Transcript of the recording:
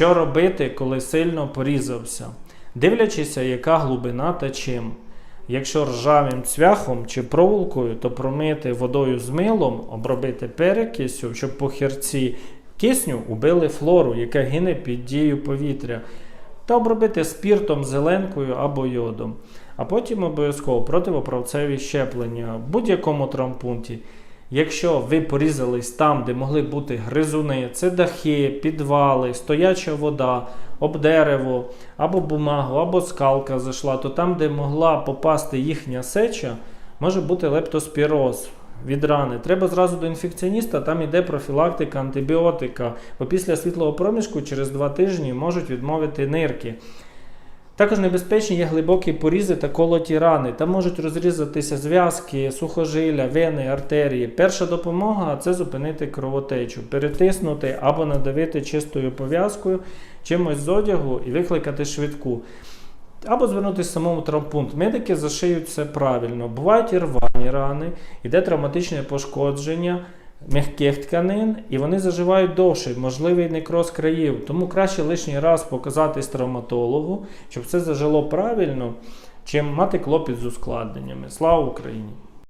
Що робити, коли сильно порізався? Дивлячися, яка глибина та чим. Якщо ржавим цвяхом чи проволокою, то промити водою з милом, обробити перекисю, щоб похирці кисню убили флору, яка гине під дією повітря, та обробити спіртом, зеленкою або йодом. А потім обов'язково противоправцеві щеплення в будь-якому травмпункті. Якщо ви порізались там, де могли бути гризуни, це дахи, підвали, стояча вода, об дерево, або бумагу, або скалка зайшла, то там, де могла попасти їхня сеча, може бути лептоспіроз від рани. Треба зразу до інфекціоніста, там йде профілактика, антибіотика, бо після світлого проміжку через два тижні можуть відмовити нирки. Також небезпечні є глибокі порізи та колоті рани. Там можуть розрізатися зв'язки, сухожилля, вени, артерії. Перша допомога це зупинити кровотечу, перетиснути або надавити чистою пов'язкою чимось з одягу і викликати швидку. Або звернутися самому травмпункт. Медики зашиють все правильно. Бувають і рвані рани, іде травматичне пошкодження м'яких тканин, і вони заживають довше, можливий некроз країв. Тому краще лишній раз показатись травматологу, щоб все зажило правильно, чим мати клопіт з ускладненнями. Слава Україні!